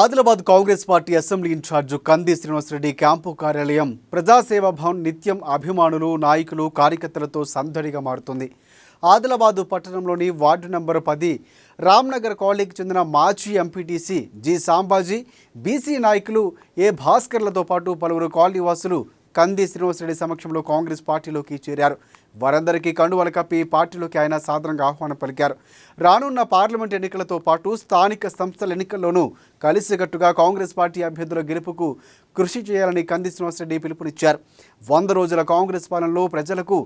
Adilabad Congress party assembly incharge Kandi Srinivas Reddy camp కార్యాలయం ప్రజాసేవ భవన్ నిత్యం అభిమానులు నాయకులు కార్యకర్తలతో సందడిగా మారుతుంది. ఆదిలాబాద్ పట్టణంలోని వార్డు నంబర్ పది రామ్నగర్ కాలనీకి చెందిన మాజీ ఎంపీటీసీ జి సాంబాజీ బీసీ నాయకులు ఏ భాస్కర్లతో పాటు పలువురు కాలనీ వాసులు కంది శ్రీనివాసరెడ్డి సమక్షంలో కాంగ్రెస్ పార్టీలోకి చేరారు. వారందరికీ కండువల కప్పి పార్టీలోకి ఆయన సాధారణంగా ఆహ్వానం పలికారు. రానున్న పార్లమెంట్ ఎన్నికలతో పాటు స్థానిక సంస్థల ఎన్నికల్లోనూ కలిసికట్టుగా కాంగ్రెస్ పార్టీ అభ్యర్థుల గెలుపుకు కృషి చేయాలని కంది శ్రీనివాసరెడ్డి పిలుపునిచ్చారు. వంద రోజుల కాంగ్రెస్ పాలనలో ప్రజలకు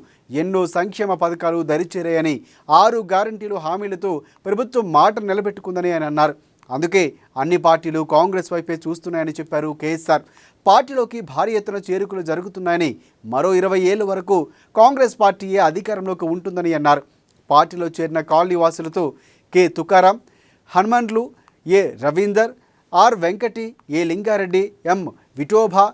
ఎన్నో సంక్షేమ పథకాలు దరిచేరాయని ఆరు గ్యారంటీలు హామీలతో ప్రభుత్వం మాట నిలబెట్టుకుందని ఆయన అన్నారు. అందుకే అన్ని పార్టీలు కాంగ్రెస్ వైపే చూస్తున్నాయని చెప్పారు కేఎస్ఆర్ పార్టీలోకి భారీ ఎత్తున చేరుకులు జరుగుతున్నాయని మరో ఇరవై ఏళ్ళ వరకు కాంగ్రెస్ పార్టీయే అధికారంలోకి ఉంటుందని అన్నారు. పార్టీలో చేరిన కాలనీవాసులతో K. Tukaram Hanumandlu A. Ravinder R. Venkati A. Lingareddy M. Vithoba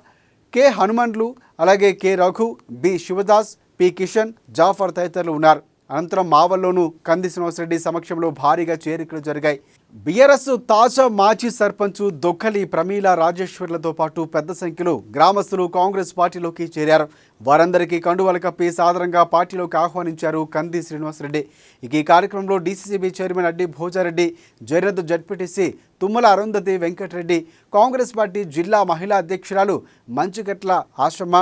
K. Hanumandlu అలాగే K. Raghu B. Shivadas P. Kishan Jafar తదితరులు ఉన్నారు. అనంతరం మావల్లోనూ కంది శ్రీనివాసరెడ్డి సమక్షంలో భారీగా చేరికలు జరిగాయి. బీఆర్ఎస్ తాజా మాజీ సర్పంచ్ దొక్కలి ప్రమీల రాజేశ్వర్లతో పాటు పెద్ద సంఖ్యలో గ్రామస్తులు కాంగ్రెస్ పార్టీలోకి చేరారు. వారందరికీ కండువల కప్పి సాధారణంగా పార్టీలోకి ఆహ్వానించారు కంది శ్రీనివాసరెడ్డి. ఇక ఈ కార్యక్రమంలో DCCB chairman Addi Bhojareddy Jayarath ZPTC Tummala Arundhati Venkatreddy Congress party జిల్లా మహిళా అధ్యక్షురాలు Manchugatla Ashrama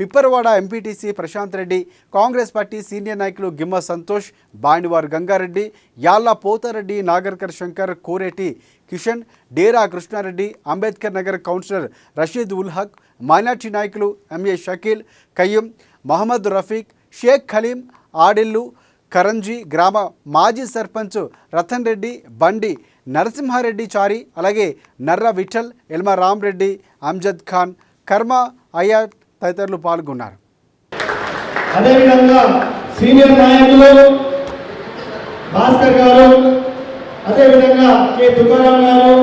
Pipparavada MPTC Prashanth Reddy Congress party senior నాయకులు గిమ్మ సంతోష్ బాండివార్ గంగారెడ్డి యాళ్ళ పోతారెడ్డి నాగర్కర్ శంకర్ కోరేటి కిషన్ డేరా కృష్ణారెడ్డి అంబేద్కర్ నగర్ కౌన్సిలర్ రషీద్ ఉల్ హక్ మైనార్టీ నాయకులు ఎంఏ షకీల్ కయ్యం మహమ్మద్ రఫీక్ షేక్ ఖలీం ఆడిల్లు కరంజీ గ్రామ మాజీ సర్పంచ్ రతన్ రెడ్డి బండి నరసింహారెడ్డి చారి అలాగే నర్ర విఠల్ ఎల్మ రామ్రెడ్డి అమ్జద్ ఖాన్ కర్మ అయాత్ తదితరులు పాల్గొన్నారు. అదేవిధంగా సీనియర్ నాయకులు భాస్కర్ గారు అదేవిధంగా కె. తుకారాం గారు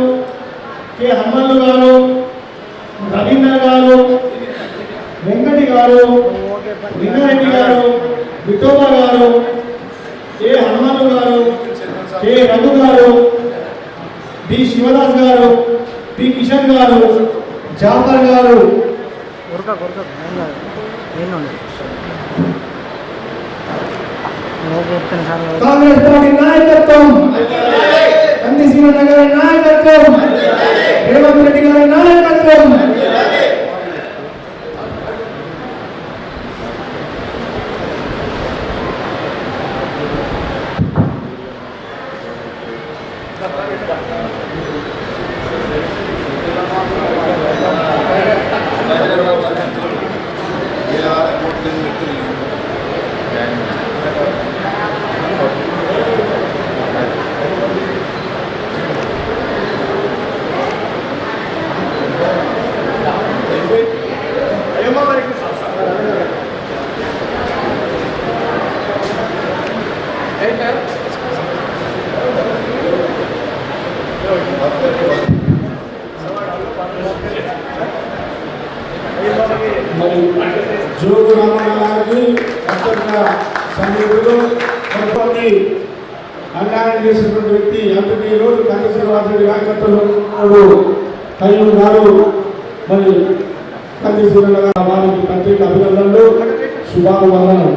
కె. హమ్మల్లు గారు రవీంద్ర గారు వెంకటి గారు లింగారెడ్డి గారు విఠోబా గారు కె. హనుమన్లు గారు కె. రఘు గారు బి శివదాస్ గారు పి కిషన్ గారు జాఫర్ గారు కొరక కొరక. నేను నువ్వు చెప్తాను సార్ కాంగ్రెస్ పార్టీ నాయకత్వం. కంది శ్రీమన్న గారి నాయకత్వం. రేవంత్ రెడ్డి గారి నాయకత్వం. మరి జోగు రామరావు గారికి అత్యంత సన్నిహితులు కొంతమంది అన్యాయం చేసినటువంటి వ్యక్తి అందుకే ఈ రోజు కయ్యూరు గారు మరి కంది వారికి ప్రత్యేక అభినందనలు. శుభాభివందనలు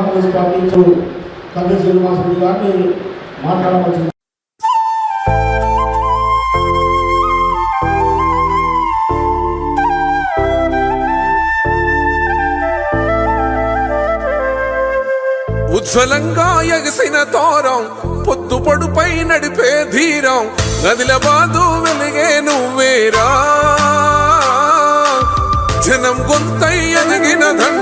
కాంగ్రెస్ పార్టీ కంద శ్రీనివాసరెడ్డి గారిని మాట్లాడవలసింది. ఉజ్వలంగా ఎగసిన తోరం పొద్దు పడుపై నడిపే ధీరం నదిల బాధు వెలిగే నువ్వేరా? జనం గొంతై ఎదిగిన దండ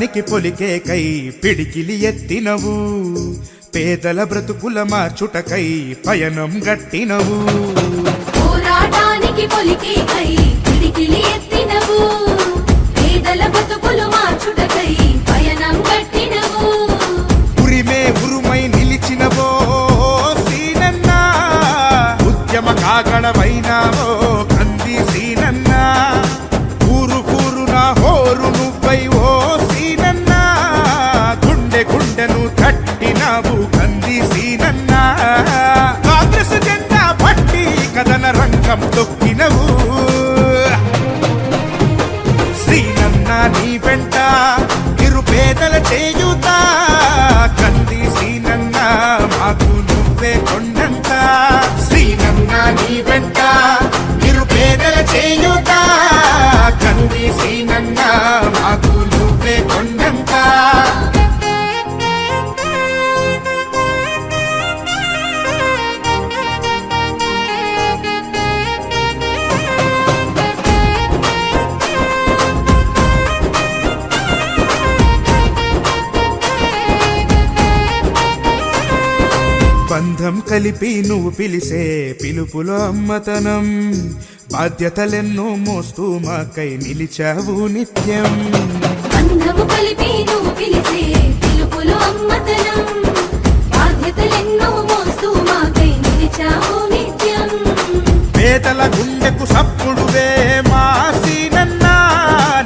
పనికి పొలికేకై పిడికిలి ఎత్తినవు. పేదల బ్రతుకుల మార్చుటకై పయనం గట్టినవు. పోరాటానికి పొలికేకై పిడికిలి ఎత్తినవు. పేదల బ్రతుకులు మార్చుటకై look కలిపి నువ్వు పిలిసే పిలుపులో అమ్మతనం. బాధ్యతలెన్నో మోస్తూ మాకై నిలిచావు నిత్యం. బంధము కలిపి నువ్వు పిలిసే పిలుపులో అమ్మతనం. బాధ్యతలెన్నో మోస్తూ మాకై నిలిచావు నిత్యం. పేదల గుండెకు సప్పుడువే మాసీనన్నా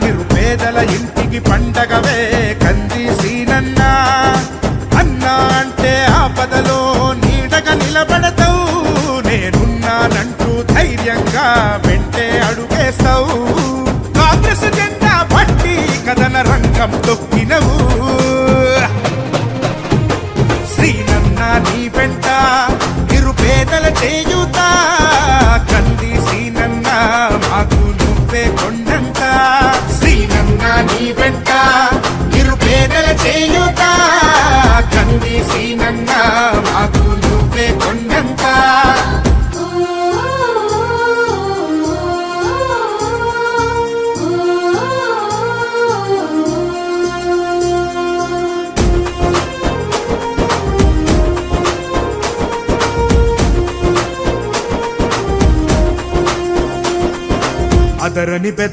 నిరుపేదల ఇంటికి పండగవే కంది కథన తొక్కినవు.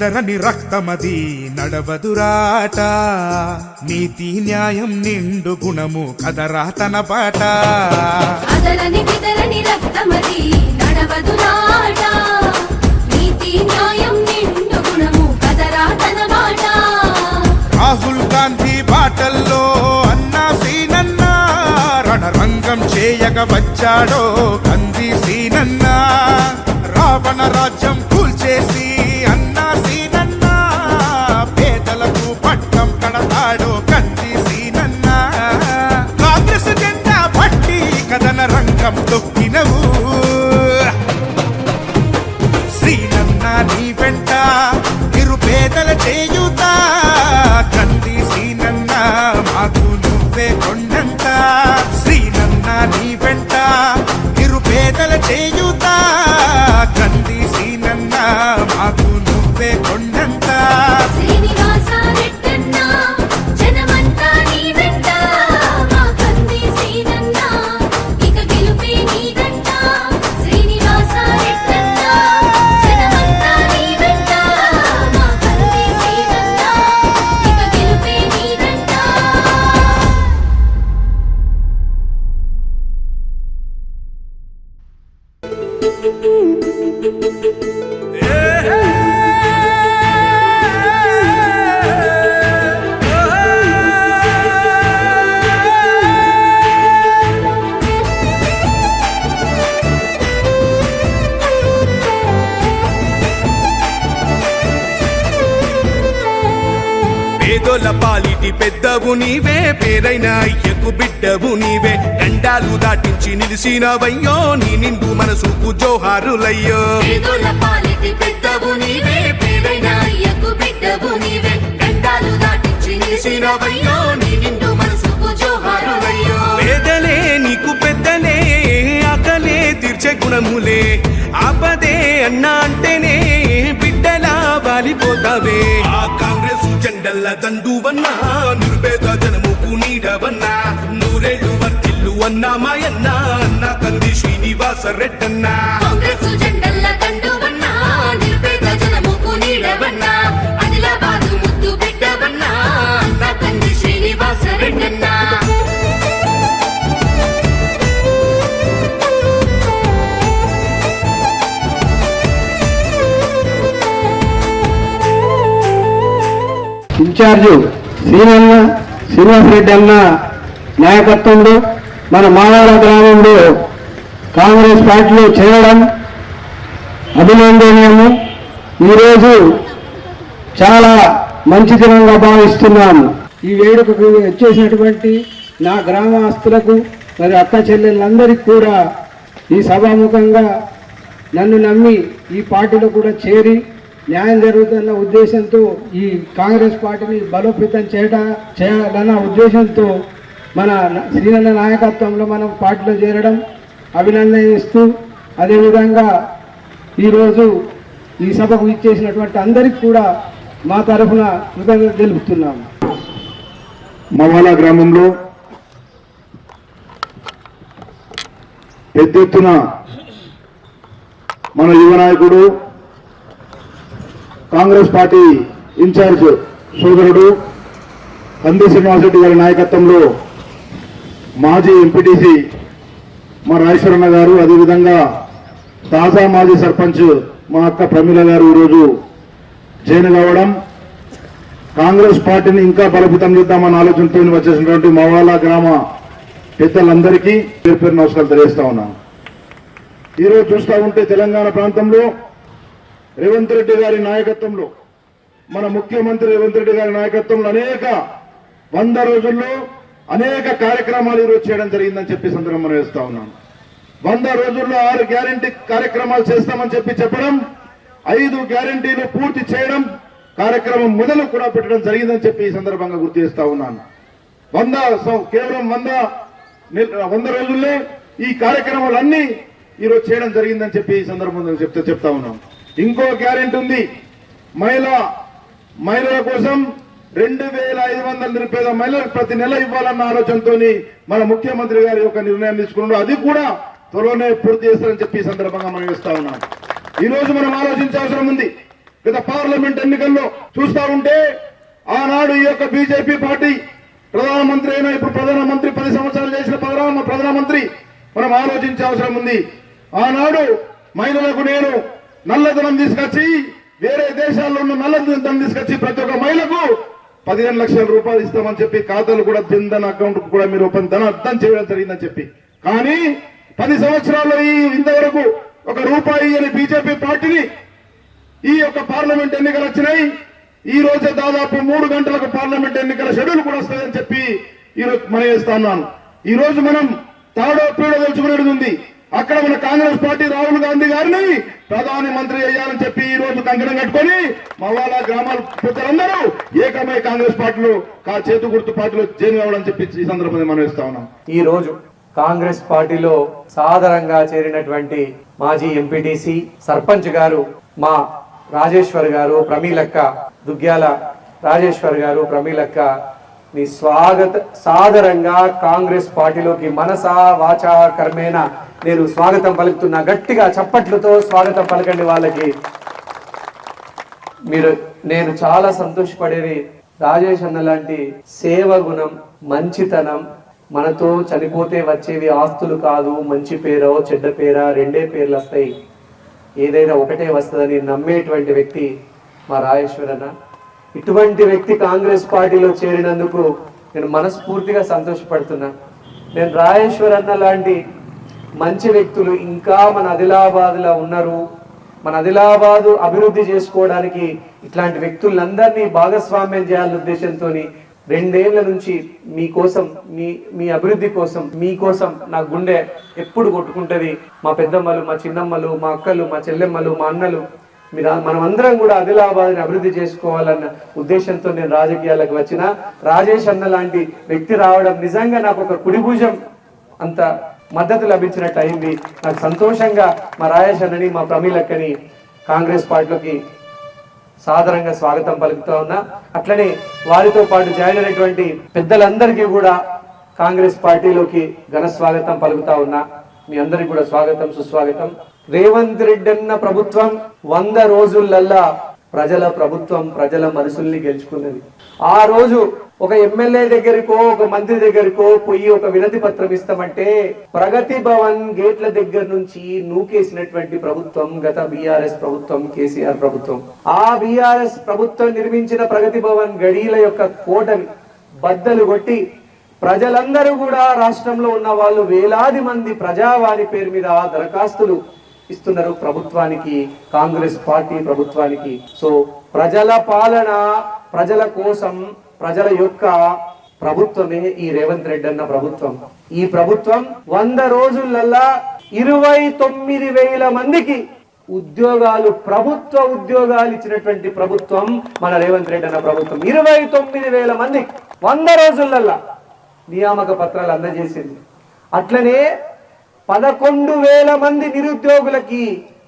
బెదరని రక్తమది నడవదురాట. నీతి న్యాయం నిండు గుణము కదరా తన పాట. అదలని బిదలని రక్తమది నడవదు నాట నీతి న్యాయం నిండు గుణము కదరా తన మాట రాహుల్ గాంధీ బాటల్లో అన్నా సీనన్న రణరంగం చేయగ వచ్చాడో కంది సీనన్న. రావణ రాజ్యం కూల్చేసి బిడ్డవు నీవే. గండాలు దాటించి నిలిసినవయ్యో నీ నిండు మనసుకు జోహారులయ్యో. పెద్దవు నీవే. బిడ్డవు నీవే. గండాలు దాటించి నిలిసినవయ్యో నీ నిండు మనసుకు జోహారులయ్యో. పేదలే నీకు పెద్దలే ఆకలే తీర్చే గుణములే. ఆపదే అన్నా అంటేనే బిడ్డలా వాలిపోతావే. ఆ కాంగ్రెస్ జెండల్ల దండువన్నా నిరుపేద జనముకు నీడవన్నా. అన్నా మాయన్నా అన్న కంది శ్రీనివాస రెడ్డన్నా. కాంగ్రెస్ జెండల్ల దండువన్నా నిరుపేద జనముకు నీడవన్నా ఆదిలాబాదు ముద్దు బిడ్డవన్నా అన్న కంది శ్రీనివాస రెడ్డన్నా. ఇన్ఛార్జు శ్రీనన్న శ్రీనివాసరెడ్డి అన్న నాయకత్వంలో మన మావాడ గ్రామంలో కాంగ్రెస్ పార్టీలో చేరడం అభినందనీయము. ఈరోజు చాలా మంచి దినంగా భావిస్తున్నాము ఈ వేడుకకు వచ్చేసినటువంటి నా గ్రామస్తులకు మరి అక్క చెల్లెళ్ళందరికీ కూడా ఈ సభాముఖంగా నన్ను నమ్మి ఈ పార్టీలో కూడా చేరి న్యాయం జరుగుతున్న ఉద్దేశంతో ఈ కాంగ్రెస్ పార్టీని బలోపేతం చేయట చేయాలన్న ఉద్దేశంతో మన శ్రీనన్న నాయకత్వంలో మనం పార్టీలో చేరడం అభినందనిస్తూ అదేవిధంగా ఈరోజు ఈ సభకు ఇచ్చేసినటువంటి అందరికీ కూడా మా తరఫున కృతజ్ఞత తెలుపుతున్నాము మవాలా గ్రామంలో పెద్ద ఎత్తున మన యువ నాయకుడు కాంగ్రెస్ పార్టీ ఇన్ఛార్జ్ సోదరుడు కంది శ్రీనివాసరెడ్డి గారి నాయకత్వంలో మాజీ ఎంపీటీసీ మా రాజేశ్వరన్న గారు అదేవిధంగా తాజా మాజీ సర్పంచ్ మా అక్క ప్రమీల గారు ఈరోజు జైన్ కావడం కాంగ్రెస్ పార్టీని ఇంకా బలపితం చేద్దామన్న ఆలోచనతో వచ్చేసినటువంటి మవాలా గ్రామ పెద్దలందరికీ పేరు పేరు నమస్కారం తెలియజేస్తా ఉన్నాను ఈరోజు చూస్తూ ఉంటే తెలంగాణ ప్రాంతంలో రేవంత్ రెడ్డి గారి నాయకత్వంలో మన ముఖ్యమంత్రి రేవంత్ రెడ్డి గారి నాయకత్వంలో అనేక వంద రోజుల్లో అనేక కార్యక్రమాలు ఈరోజు చేయడం జరిగిందని చెప్పి సందర్భం మనం వేస్తా ఉన్నాను. వంద రోజుల్లో ఆరు గ్యారంటీ కార్యక్రమాలు చేస్తామని చెప్పి చెప్పడం ఐదు గ్యారంటీలు పూర్తి చేయడం కార్యక్రమం మొదలు కూడా పెట్టడం జరిగిందని చెప్పి ఈ సందర్భంగా గుర్తు చేస్తా ఉన్నాను. వంద కేవలం వంద వంద రోజుల్లో ఈ కార్యక్రమాలన్నీ ఈరోజు చేయడం జరిగిందని చెప్పి ఈ సందర్భంగా చెప్తే చెప్తా ఉన్నాం ఇంకో గ్యారెంటీ ఉంది. మహిళ మహిళల కోసం రెండు వేల ఐదు వందల నిరుపేద మహిళలకు ప్రతి నెల ఇవ్వాలన్న ఆలోచనతో మన ముఖ్యమంత్రి గారి యొక్క నిర్ణయం తీసుకున్నాడు. అది కూడా త్వరలోనే పూర్తి చేస్తారని చెప్పి సందర్భంగా మనం ఇస్తా ఉన్నాం. ఈ రోజు మనం ఆలోచించే అవసరం ఉంది. గత పార్లమెంట్ ఎన్నికల్లో చూస్తా ఉంటే ఆనాడు ఈ యొక్క బీజేపీ పార్టీ ప్రధానమంత్రి అయినా ఇప్పుడు ప్రధానమంత్రి పది సంవత్సరాలు చేసిన ప్రధాన ప్రధానమంత్రి మనం ఆలోచించే అవసరం ఉంది. ఆనాడు మహిళలకు నేను నల్లధనం తీసుకొచ్చి వేరే దేశాల్లో ఉన్న నల్లధనం తీసుకొచ్చి ప్రతి ఒక్క మహిళకు పదిహేను లక్షల రూపాయలు ఇస్తామని చెప్పి ఖాతాలు కూడా జన్ధన్ అకౌంట్ కూడా మీరు ఓపెన్ ధన అర్థం చేయడం జరిగిందని చెప్పి. కానీ పది సంవత్సరాల్లో ఈ ఇంతవరకు ఒక రూపాయి అని బీజేపీ పార్టీని ఈ యొక్క పార్లమెంట్ ఎన్నికలు వచ్చినాయి. ఈ రోజే దాదాపు మూడు గంటలకు పార్లమెంట్ ఎన్నికల షెడ్యూల్ కూడా వస్తుందని చెప్పి ఈ రోజు మనం చేస్తా ఉన్నాను. ఈ రోజు మనం తాడో పీడో తెలుసుకునేది ఉంది. అక్కడ మన కాంగ్రెస్ పార్టీ రాహుల్ గాంధీ గారిని ప్రధాని మంత్రి అయ్యాలని చెప్పి ఈ రోజు కంకణం కట్టుకొని మవాలా గ్రామాల ప్రజలందరూ ఏకమై కాంగ్రెస్ పార్టీలో చేతు గుర్తు పార్టీలో జైన్ కావడం చెప్పి ఈ సందర్భంగా మనం ఇస్తా ఉన్నాం. ఈ రోజు కాంగ్రెస్ పార్టీలో సాధారణంగా చేరినటువంటి మాజీ ఎంపీటీసీ సర్పంచ్ గారు మా రాజేశ్వర్ గారు ప్రమీలక్క దుగ్గ్యాల రాజేశ్వర్ గారు ప్రమీలక్క మీ స్వాగత సాదరంగా కాంగ్రెస్ పార్టీలోకి మనసా వాచా కర్మేన నేను స్వాగతం పలుకుతున్నా. గట్టిగా చప్పట్లతో స్వాగతం పలకండి వాళ్ళకి. మీరు నేను చాలా సంతోషపడేది రాజేష్ అన్న లాంటి సేవ గుణం మంచితనం మనతో చనిపోతే వచ్చేవి ఆస్తులు కాదు మంచి పేరో చెడ్డ పేరా రెండే పేర్లు వస్తాయి. ఏదైనా ఒకటే వస్తుందని నమ్మేటువంటి వ్యక్తి మా రాజేశ్వరన్న ఇటువంటి వ్యక్తి కాంగ్రెస్ పార్టీలో చేరినందుకు నేను మనస్ఫూర్తిగా సంతోషపడుతున్నా. నేను రాజేశ్వర్ అన్న లాంటి మంచి వ్యక్తులు ఇంకా మన ఆదిలాబాద్లో ఉన్నారు. మన ఆదిలాబాదు అభివృద్ధి చేసుకోవడానికి ఇట్లాంటి వ్యక్తులందరినీ భాగస్వామ్యం చేయాలనే ఉద్దేశంతో రెండేళ్ళ నుంచి మీకోసం మీ మీ అభివృద్ధి కోసం మీకోసం నా గుండె ఎప్పుడు కొట్టుకుంటుంది. మా పెద్దమ్మలు మా చిన్నమ్మలు మా అక్కలు మా చెల్లెమ్మలు మా అన్నలు మీరు మనమందరం కూడా ఆదిలాబాద్ని అభివృద్ధి చేసుకోవాలన్న ఉద్దేశంతో నేను రాజకీయాలకు వచ్చిన. రాజేష్ అన్న లాంటి వ్యక్తి రావడం నిజంగా నాకు ఒక కుడిభుజం. అంత మద్దతు లభించినట్టు అయింది నాకు సంతోషంగా మా రాజేష్ అన్నని మా ప్రమీలక్కని కాంగ్రెస్ పార్టీలోకి సాధారణంగా స్వాగతం పలుకుతా ఉన్నా. అట్లనే వారితో పాటు జాయిన్ అయినటువంటి పెద్దలందరికీ కూడా కాంగ్రెస్ పార్టీలోకి ఘన స్వాగతం పలుకుతా ఉన్నా. మీ అందరికి కూడా స్వాగతం సుస్వాగతం. రేవంత్ రెడ్డి అన్న ప్రభుత్వం వంద రోజులల్లా ప్రజల ప్రభుత్వం ప్రజల మనసుల్ని గెలుచుకున్నది. ఆ రోజు ఒక ఎమ్మెల్యే దగ్గరికో ఒక మంత్రి దగ్గరికో పోయి ఒక వినతి పత్రం ఇస్తామంటే ప్రగతి భవన్ గేట్ల దగ్గర నుంచి నూకేసినటువంటి ప్రభుత్వం గత బీఆర్ఎస్ ప్రభుత్వం కేసీఆర్ ప్రభుత్వం. ఆ బీఆర్ఎస్ ప్రభుత్వం నిర్మించిన ప్రగతి భవన్ గడీల యొక్క కోటని బద్దలు కొట్టి ప్రజలందరూ కూడా రాష్ట్రంలో ఉన్న వాళ్ళు వేలాది మంది ప్రజావాణి పేరు మీద దరఖాస్తులు ఇస్తున్నారు ప్రభుత్వానికి కాంగ్రెస్ పార్టీ ప్రభుత్వానికి. సో ప్రజల పాలన ప్రజల కోసం ప్రజల యొక్క ప్రభుత్వమే ఈ రేవంత్ రెడ్డి అన్న ప్రభుత్వం. ఈ ప్రభుత్వం వంద రోజులల్లా ఇరవై తొమ్మిది వేల మందికి ఉద్యోగాలు ప్రభుత్వ ఉద్యోగాలు ఇచ్చినటువంటి ప్రభుత్వం మన రేవంత్ రెడ్డి అన్న ప్రభుత్వం. ఇరవై తొమ్మిది వేల మంది వంద రోజులల్లా నియామక పత్రాలు అందజేసింది. అట్లనే పదకొండు వేల మంది నిరుద్యోగులకి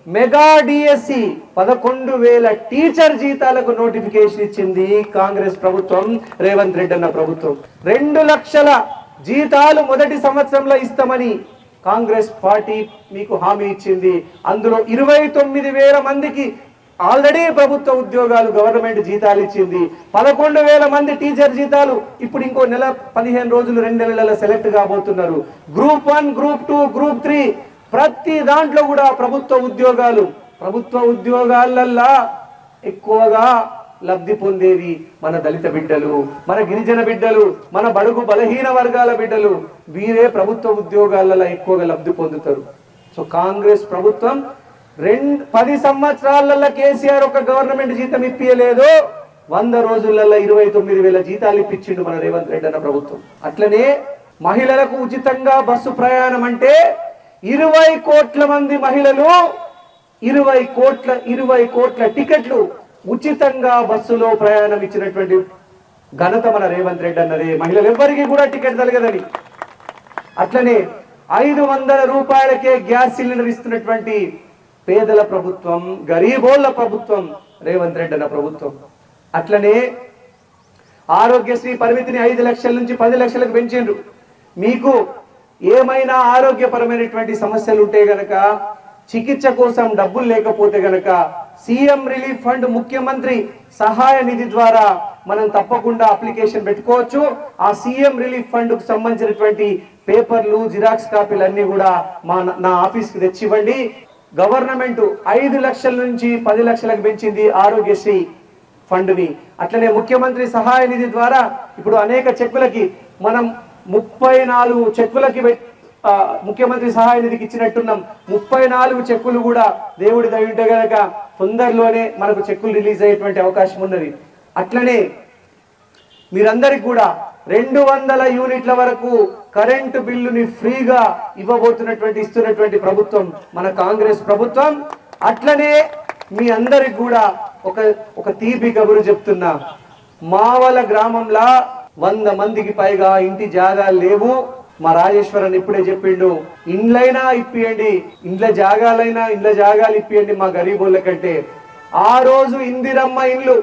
మెగా డిఎస్సి పదకొండు వేల టీచర్ జీతాలకు నోటిఫికేషన్ ఇచ్చింది కాంగ్రెస్ ప్రభుత్వం రేవంత్ రెడ్డి అన్న ప్రభుత్వం. రెండు లక్షల జీతాలు మొదటి సంవత్సరంలో ఇస్తామని కాంగ్రెస్ పార్టీ మీకు హామీ ఇచ్చింది. అందులో ఇరవై తొమ్మిది వేల మందికి ఆల్రెడీ ప్రభుత్వ ఉద్యోగాలు గవర్నమెంట్ జీతాలు ఇచ్చింది. పదకొండు వేల మంది టీచర్ జీతాలు ఇప్పుడు ఇంకో నెల పదిహేను రోజులు రెండు నెలల సెలెక్ట్ కాబోతున్నారు. Group one group two group three ప్రతి దాంట్లో కూడా ప్రభుత్వ ఉద్యోగాలు ప్రభుత్వ ఉద్యోగాలల్లా ఎక్కువగా లబ్ధి పొందేది మన దళిత బిడ్డలు మన గిరిజన బిడ్డలు మన బడుగు బలహీన వర్గాల బిడ్డలు. వీరే ప్రభుత్వ ఉద్యోగాలలో ఎక్కువగా లబ్ధి పొందుతారు. సో కాంగ్రెస్ ప్రభుత్వం రెండు పది సంవత్సరాలలో కేసీఆర్ ఒక గవర్నమెంట్ జీతం ఇప్పియలేదు. వంద రోజులలో ఇరవై తొమ్మిది వేల జీతాలు ఇప్పించిండు మన రేవంత్ రెడ్డి అన్న ప్రభుత్వం. అట్లనే మహిళలకు ఉచితంగా బస్సు ప్రయాణం అంటే ఇరవై కోట్ల మంది మహిళలు ఇరవై కోట్ల ఇరవై కోట్ల టికెట్లు ఉచితంగా బస్సులో ప్రయాణం ఇచ్చినటువంటి ఘనత మన రేవంత్ రెడ్డి అన్నది. మహిళలు ఎవ్వరికి కూడా టికెట్ తలగదని అట్లనే ఐదు వందల రూపాయలకే గ్యాస్ సిలిండర్ ఇస్తున్నటువంటి పేదల ప్రభుత్వం గరీబోళ్ళ ప్రభుత్వం రేవంత్ రెడ్డి అన్న ప్రభుత్వం. అట్లనే ఆరోగ్యశ్రీ పరిమితిని ఐదు లక్షల నుంచి పది లక్షలకు పెంచిండ్రు. మీకు ఏమైనా ఆరోగ్యపరమైనటువంటి సమస్యలు ఉంటే గనక చికిత్స కోసం డబ్బులు లేకపోతే గనక సీఎం రిలీఫ్ ఫండ్ ముఖ్యమంత్రి సహాయ నిధి ద్వారా మనం తప్పకుండా అప్లికేషన్ పెట్టుకోవచ్చు. ఆ సీఎం రిలీఫ్ ఫండ్కు సంబంధించినటువంటి పేపర్లు జిరాక్స్ కాపీలు అన్ని కూడా మా నా ఆఫీస్కి తెచ్చివ్వండి. గవర్నమెంట్ ఐదు లక్షల నుంచి పది లక్షలకు పెంచింది ఆరోగ్యశ్రీ ఫండ్ని. అట్లనే ముఖ్యమంత్రి సహాయ నిధి ద్వారా ఇప్పుడు అనేక చెక్కులకి మనం ముప్పై నాలుగు చెక్కులకి ముఖ్యమంత్రి సహాయ నిధికి ఇచ్చినట్టున్నాం. ముప్పై నాలుగు చెక్కులు కూడా దేవుడి దయ్యుంటే కనుక గనక తొందరలోనే మనకు చెక్కులు రిలీజ్ అయ్యేటువంటి అవకాశం ఉన్నది. అట్లనే మీరందరికి కూడా రెండు వందల యూనిట్ల వరకు కరెంటు బిల్లుని ఫ్రీగా ఇవ్వబోతున్నటువంటి ఇస్తున్నటువంటి ప్రభుత్వం మన కాంగ్రెస్ ప్రభుత్వం. అట్లనే మీ అందరికి కూడా ఒక ఒక తీపి కబురు చెప్తున్నా. మావల గ్రామంలో వంద మందికి పైగా ఇంటి జాగాలు లేవు. మా రాజేశ్వరన్ ఇప్పుడే చెప్పిండు ఇండ్లైనా ఇప్పియండి ఇండ్ల జాగాలైనా ఇండ్ల జాగాలు ఇప్పియండి మా గరీబుల కంటే. ఆ రోజు ఇందిరమ్మ ఇండ్లు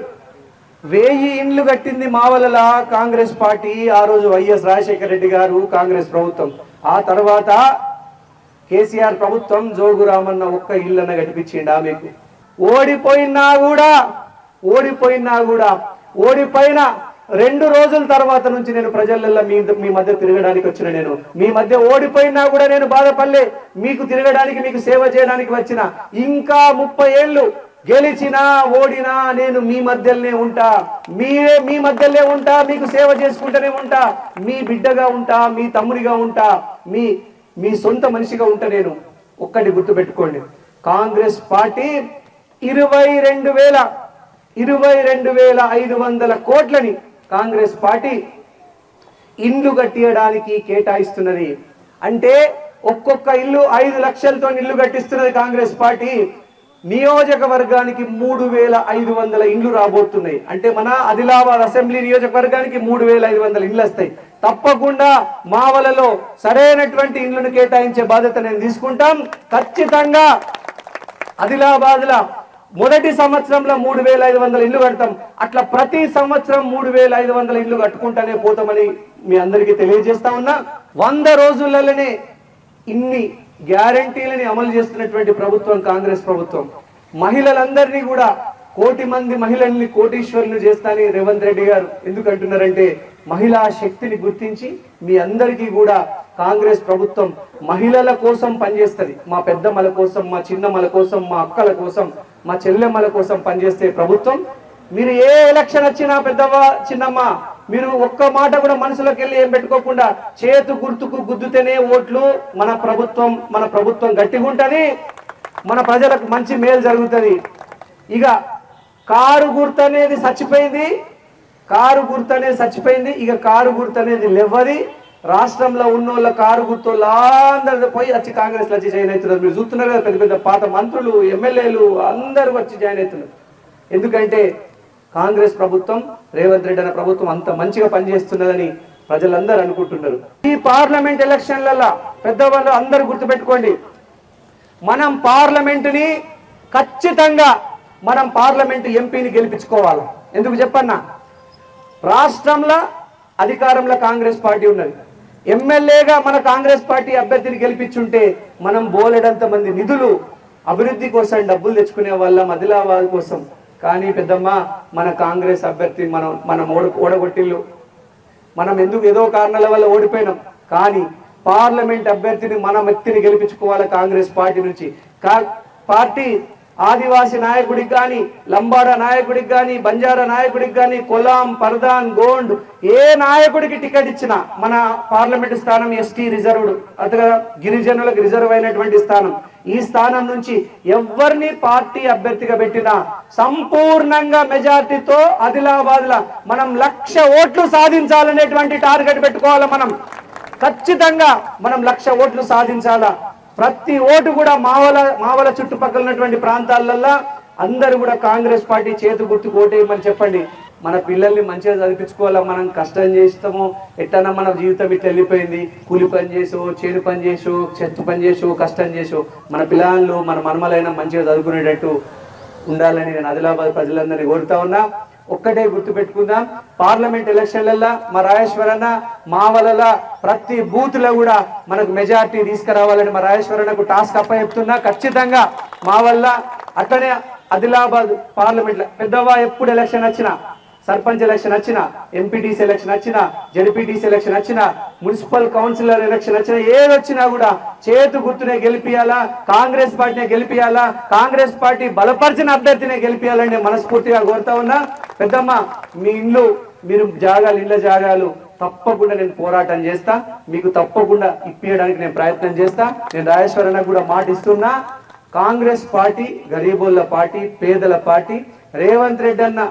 వెయ్యి ఇండ్లు కట్టింది మావలలా కాంగ్రెస్ పార్టీ ఆ రోజు వైఎస్ రాజశేఖర రెడ్డి గారు కాంగ్రెస్ ప్రభుత్వం. ఆ తర్వాత కేసీఆర్ ప్రభుత్వం జోగురామన్న ఒక్క ఇల్లన్న కట్టిపించిండా మీకు? ఓడిపోయినా కూడా ఓడిపోయినా కూడా ఓడిపోయిన రెండు రోజుల తర్వాత నుంచి నేను ప్రజలలో మీ మీ మధ్య తిరగడానికి వచ్చిన నేను. మీ మధ్య ఓడిపోయినా కూడా నేను బాధపడలే. మీకు తిరగడానికి మీకు సేవ చేయడానికి వచ్చిన ఇంకా ముప్పై ఏళ్ళు గెలిచినా ఓడినా నేను మీ మధ్యలోనే ఉంటా. మీరే మీ మధ్యలోనే ఉంటా మీకు సేవ చేసుకుంటూనే ఉంటా. మీ బిడ్డగా ఉంటా మీ తమ్ముడిగా ఉంటా మీ మీ సొంత మనిషిగా ఉంటా నేను. ఒక్కటి గుర్తుపెట్టుకోండి. కాంగ్రెస్ పార్టీ ఇరవై రెండు వేల ఇరవై రెండు వేల ఐదు వందల కోట్లని కాంగ్రెస్ పార్టీ ఇండ్లు కట్టియడానికి కేటాయిస్తున్నది. అంటే ఒక్కొక్క ఇల్లు ఐదు లక్షలతో ఇల్లు కట్టిస్తున్నది కాంగ్రెస్ పార్టీ. నియోజకవర్గానికి మూడు వేల ఐదు వందల ఇండ్లు రాబోతున్నాయి. అంటే మన ఆదిలాబాద్ అసెంబ్లీ నియోజకవర్గానికి మూడు వేల ఐదు వందల ఇండ్లు వస్తాయి. తప్పకుండా మావలలో సరైనటువంటి ఇండ్లను కేటాయించే బాధ్యత నేను తీసుకుంటాం. ఖచ్చితంగా ఆదిలాబాద్ల మొదటి సంవత్సరంలో మూడు వేల ఐదు వందల ఇల్లు కడతాం. అట్లా ప్రతి సంవత్సరం మూడు వేల ఐదు వందల ఇల్లు కట్టుకుంటానే పోతామని మీ అందరికీ తెలియజేస్తా ఉన్నా. వంద రోజులలోనే ఇన్ని గ్యారంటీలని అమలు చేస్తున్నటువంటి ప్రభుత్వం కాంగ్రెస్ ప్రభుత్వం. మహిళలందరినీ కూడా కోటి మంది మహిళల్ని కోటీశ్వరులు చేస్తానని రేవంత్ రెడ్డి గారు. ఎందుకు అంటున్నారంటే మహిళా శక్తిని గుర్తించి మీ అందరికీ కూడా కాంగ్రెస్ ప్రభుత్వం మహిళల కోసం పనిచేస్తుంది. మా పెద్దమ్మల కోసం మా చిన్నమ్మల కోసం మా అక్కల కోసం మా చెల్లెమ్మల కోసం పనిచేస్తే ప్రభుత్వం. మీరు ఏ ఎలక్షన్ వచ్చినా పెద్దవ్వ చిన్నమ్మ మీరు ఒక్క మాట కూడా మనసులోకి వెళ్ళి ఏం పెట్టుకోకుండా చేతు గుర్తుకు గుద్దుతేనే ఓట్లు మన ప్రభుత్వం మన ప్రభుత్వం గట్టిగా మన ప్రజలకు మంచి మేలు జరుగుతుంది. ఇక కారు గుర్తు అనేది చచ్చిపోయింది. కారు గుర్తు అనేది చచ్చిపోయింది. ఇక కారు గుర్తు అనేది లేవది రాష్ట్రంలో ఉన్నోళ్ళ కారు గుర్తు అందరితో పోయి వచ్చి కాంగ్రెస్లో వచ్చి జాయిన్ అవుతున్నారు. మీరు చూస్తున్నారు కదా పెద్ద పెద్ద పాత మంత్రులు ఎమ్మెల్యేలు అందరూ వచ్చి జాయిన్ అవుతున్నారు. ఎందుకంటే కాంగ్రెస్ ప్రభుత్వం రేవంత్ రెడ్డి అనే ప్రభుత్వం అంత మంచిగా పనిచేస్తున్నదని ప్రజలందరూ అనుకుంటున్నారు. ఈ పార్లమెంట్ ఎలక్షన్లలో పెద్దవాళ్ళు అందరూ గుర్తుపెట్టుకోండి. మనం పార్లమెంటుని ఖచ్చితంగా మనం పార్లమెంటు ఎంపీని గెలిపించుకోవాలి. ఎందుకు చెప్పన్నా? రాష్ట్రంలో అధికారంలో కాంగ్రెస్ పార్టీ ఉన్నది. ఎమ్మెల్యేగా మన కాంగ్రెస్ పార్టీ అభ్యర్థిని గెలిపించుంటే మనం బోలెడంత మంది నిధులు అభివృద్ధి కోసం డబ్బులు తెచ్చుకునే వాళ్ళం ఆదిలాబాద్ కోసం. కానీ పెద్దమ్మ మన కాంగ్రెస్ అభ్యర్థి మనం మనం ఓడ ఓడగొట్టిల్లు. మనం ఎందుకు ఏదో కారణాల వల్ల ఓడిపోయినాం? కానీ పార్లమెంట్ అభ్యర్థిని మన వ్యక్తిని గెలిపించుకోవాలి కాంగ్రెస్ పార్టీ నుంచి. కా- పార్టీ ఆదివాసి నాయకుడికి కానీ లంబాడ నాయకుడికి కానీ బంజారా నాయకుడికి కానీ కొలాం పర్దాన్ గోండ్ ఏ నాయకుడికి టికెట్ ఇచ్చినా మన పార్లమెంట్ స్థానం ఎస్టీ రిజర్వ్డ్ అతగా గిరిజనులకు రిజర్వ్ అయినటువంటి స్థానం. ఈ స్థానం నుంచి ఎవరిని పార్టీ అభ్యర్థిగా పెట్టినా సంపూర్ణంగా మెజార్టీతో ఆదిలాబాద్ మనం లక్ష ఓట్లు సాధించాలనేటువంటి టార్గెట్ పెట్టుకోవాలి మనం? ఖచ్చితంగా మనం లక్ష ఓట్లు సాధించాలా? ప్రతి ఓటు కూడా మావల మావల చుట్టుపక్కల ఉన్నటువంటి ప్రాంతాలల్లో అందరూ కూడా కాంగ్రెస్ పార్టీ చేతి గుర్తుకు ఓటేయమని చెప్పండి. మన పిల్లల్ని మంచిగా చదివించుకోవాలా? మనం కష్టం చేస్తాము. ఎట్టన్నా మన జీవితం ఇట్లా వెళ్ళిపోయింది. కూలి పని చేసో చేను పని చేసో చెత్త పని చేసో కష్టం చేసో మన పిల్లలు మన మనమలైనా మంచిగా చదువుకునేటట్టు ఉండాలని నేను ఆదిలాబాద్ ప్రజలందరినీ కోరుతా ఉన్నా. ఒక్కటే గుర్తు పెట్టుకుందాం పార్లమెంట్ ఎలక్షన్లలో మా రాజేశ్వరన్న మా వల్ల ప్రతి బూత్లో కూడా మనకు మెజార్టీ తీసుకురావాలని మా రాజేశ్వరన్నకు టాస్క్ అప్ప చెప్తున్నా ఖచ్చితంగా మా వల్ల అట్లనే ఆదిలాబాద్ పార్లమెంట్ పెద్దవా ఎప్పుడు ఎలక్షన్ వచ్చినా సర్పంచ్ ఎలక్షన్ వచ్చిన ఎంపీటీసీ ఎలక్షన్ వచ్చిన జడ్పీటీసీ ఎలక్షన్ వచ్చిన మున్సిపల్ కౌన్సిలర్ ఎలక్షన్ వచ్చిన ఏది వచ్చినా కూడా చేతు గుర్తునే గెలిపియాలా కాంగ్రెస్ పార్టీనే గెలిపియాలా కాంగ్రెస్ పార్టీ బలపరిచిన అభ్యర్థినే గెలిపియాలని మనస్ఫూర్తిగా కోరుతా ఉన్నా. పెద్దమ్మ మీ ఇల్లు మీరు జాగాలు ఇళ్ళ జాగాలు తప్పకుండా నేను పోరాటం చేస్తా. మీకు తప్పకుండా ఇప్పించడానికి నేను ప్రయత్నం చేస్తా. నేను రాజేశ్వరన్న కూడా మాట ఇస్తున్నా. కాంగ్రెస్ పార్టీ గరీబోళ్ళ పార్టీ పేదల పార్టీ రేవంత్ రెడ్డి అన్న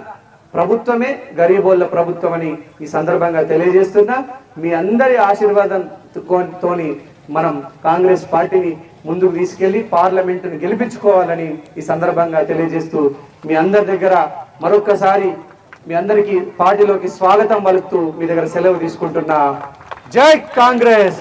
ప్రభుత్వమే గరీబోళ్ళ ప్రభుత్వం అని ఈ సందర్భంగా తెలియజేస్తున్నా. మీ అందరి ఆశీర్వాదం తోని మనం కాంగ్రెస్ పార్టీని ముందుకు తీసుకెళ్ళి పార్లమెంటుని గెలిపించుకోవాలని ఈ సందర్భంగా తెలియజేస్తూ మీ అందరి దగ్గర మరొక్కసారి మీ అందరికీ పార్టీలోకి స్వాగతం పలుకుతూ మీ దగ్గర సెలవు తీసుకుంటున్నా. జై కాంగ్రెస్!